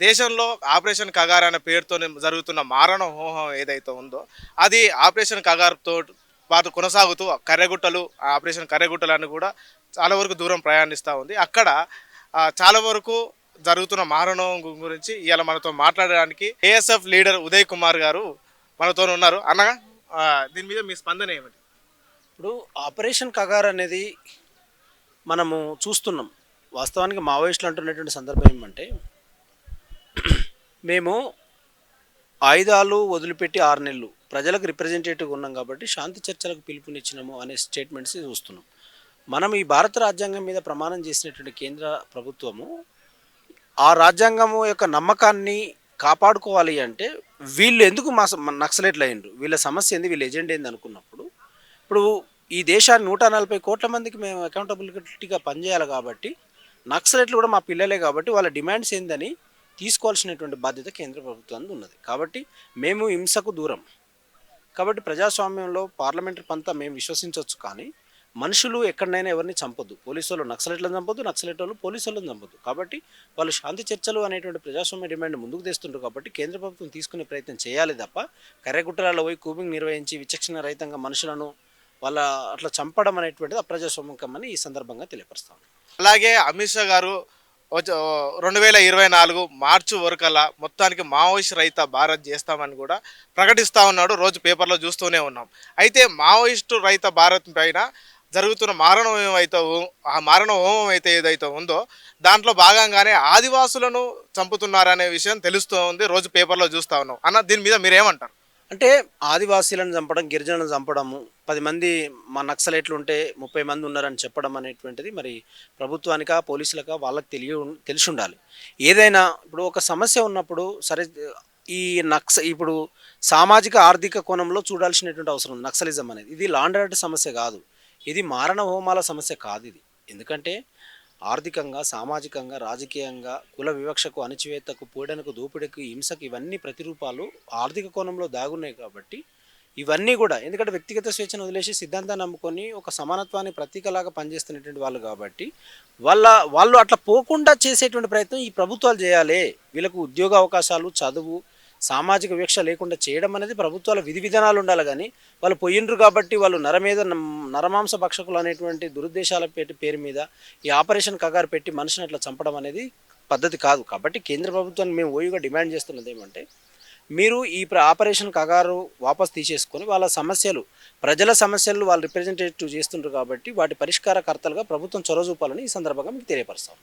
దేశంలో ఆపరేషన్ కగార్ అనే పేరుతో జరుగుతున్న మారణ హోహం ఏదైతే ఉందో అది ఆపరేషన్ కగార్తో పాటు కొనసాగుతూ కర్రెగుట్టలు ఆపరేషన్ కర్రెగుట్టలు అని కూడా చాలా వరకు దూరం ప్రయాణిస్తూ ఉంది. అక్కడ చాలా వరకు జరుగుతున్న మారణం గురించి ఇవాళ మనతో మాట్లాడడానికి ఏఎస్ఎఫ్ లీడర్ ఉదయ్ కుమార్ గారు మనతో ఉన్నారు. అనగా దీని మీద మీ స్పందన ఏమిటి? ఇప్పుడు ఆపరేషన్ కగార్ అనేది మనము చూస్తున్నాం. వాస్తవానికి మావోయిస్టులు అంటున్నటువంటి సందర్భం ఏమంటే మేము ఆయుధాలు వదిలిపెట్టి ఆరు నెలలు ప్రజలకు రిప్రజెంటేటివ్ ఉన్నాం కాబట్టి శాంతి చర్చలకు పిలుపునిచ్చినాము అనే స్టేట్మెంట్స్ చూస్తున్నాం. మనం ఈ భారత రాజ్యాంగం మీద ప్రమాణం చేసినటువంటి కేంద్ర ప్రభుత్వము ఆ రాజ్యాంగము యొక్క నమ్మకాన్ని కాపాడుకోవాలి అంటే వీళ్ళు ఎందుకు మా స- నక్సలైట్లు అయ్యిండ్రు వీళ్ళ సమస్య ఏంది? వీళ్ళ ఎజెండా ఏంది అనుకున్నప్పుడు? ఇప్పుడు ఈ దేశాన్ని నూట నలభై కోట్ల మందికి మేము అకౌంటబిలిటీగా పనిచేయాలి కాబట్టి నక్సలైట్లు కూడా మా పిల్లలే కాబట్టి వాళ్ళ డిమాండ్స్ ఏందని తీసుకోవాల్సినటువంటి బాధ్యత కేంద్ర ప్రభుత్వానికి ఉన్నది. కాబట్టి మేము హింసకు దూరం. కాబట్టి ప్రజాస్వామ్యంలో పార్లమెంటరీ పంతా మేము విశ్వసించవచ్చు కానీ మనుషులు ఎక్కడైనా ఎవరిని చంపొద్దు. పోలీసు వాళ్ళు నక్సలెట్లను చంపొద్దు నక్సలెట్ వాళ్ళు పోలీసు వాళ్ళని చంపొద్దు. కాబట్టి వాళ్ళు శాంతి చర్చలు అనేటువంటి ప్రజాస్వామ్య డిమాండ్ ముందుకు తెస్తుంటారు కాబట్టి కేంద్ర ప్రభుత్వం తీసుకునే ప్రయత్నం చేయాలి తప్ప కర్రెగుట్టలలో పోయి కూబింగ్ నిర్వహించి విచక్షణ రహితంగా మనుషులను వాళ్ళ అట్లా చంపడం అనేటువంటిది అప్రజాస్వామ్యకమని అని ఈ సందర్భంగా తెలియపరుస్తాను అలాగే అమిత్ షా గారు రెండు వేల ఇరవై నాలుగు మార్చి వరకల్లా మొత్తానికి మావోయిస్ట్ రైత భారత్ చేస్తామని కూడా ప్రకటిస్తూ ఉన్నాడు. రోజు పేపర్లో చూస్తూనే ఉన్నాం. అయితే మావోయిస్టు రైత భారత్ పైన జరుగుతున్న మారణ హోమం అయితే ఆ మారణ హోమం అయితే ఏదైతే ఉందో దాంట్లో భాగంగానే ఆదివాసులను చంపుతున్నారనే విషయం తెలుస్తూ ఉంది. రోజు పేపర్లో చూస్తూ ఉన్నాం. అన్న దీని మీద మీరేమంటారు? అంటే ఆదివాసీలను చంపడం గిరిజనులను చంపడము పది మంది మా నక్సలైట్లు ఉంటే ముప్పై మంది ఉన్నారని చెప్పడం అనేటువంటిది మరి ప్రభుత్వానికా పోలీసులకా వాళ్ళకి తెలియ తెలిసి ఉండాలి ఏదైనా ఇప్పుడు ఒక సమస్య ఉన్నప్పుడు సరే ఈ నక్స ఇప్పుడు సామాజిక ఆర్థిక కోణంలో చూడాల్సినటువంటి అవసరం ఉంది. నక్సలిజం అనేది. ఇది లాండర్ సమస్య కాదు. ఇది మారణ హోమాల సమస్య కాదు ఇది. ఎందుకంటే ఆర్థికంగా సామాజికంగా రాజకీయంగా కుల వివక్షకు అణచివేతకు పీడనకు దోపిడీకి హింసకు ఇవన్నీ ప్రతిరూపాలు ఆర్థిక కోణంలో దాగున్నాయి కాబట్టి ఇవన్నీ కూడా ఎందుకంటే వ్యక్తిగత స్వేచ్ఛను వదిలేసి సిద్ధాంతాన్ని నమ్ముకొని ఒక సమానత్వాన్ని ప్రతీకలాగా పనిచేస్తున్నటువంటి వాళ్ళు కాబట్టి వాళ్ళ వాళ్ళు అట్లా పోకుండా చేసేటువంటి ప్రయత్నం ఈ ప్రభుత్వాలు చేయాలి. వీళ్ళకు ఉద్యోగ అవకాశాలు చదువు సామాజిక వివక్ష లేకుండా చేయడం అనేది ప్రభుత్వాల విధి విధానాలు ఉండాలి కానీ వాళ్ళు పోయిండ్రు కాబట్టి వాళ్ళు నరమేద నరమాంస భక్షకులు అనేటువంటి దురుద్దేశాల పెట్టి పేరు మీద ఈ ఆపరేషన్ కగారు పెట్టి మనిషిని అట్లా చంపడం అనేది పద్ధతి కాదు. కాబట్టి కేంద్ర ప్రభుత్వాన్ని మేము ఓయుగా డిమాండ్ చేస్తున్నది ఏమంటే మీరు ఈ ప్ర- ఆపరేషన్ కగారు వాపస్ తీసేసుకొని వాళ్ళ సమస్యలు ప్రజల సమస్యలు వాళ్ళు రిప్రజెంటేటివ్ చేస్తుంటారు కాబట్టి వాటి పరిష్కారకర్తలుగా ప్రభుత్వం చొరవ చూపాలని ఈ సందర్భంగా మీకు తెలియపరుస్తాం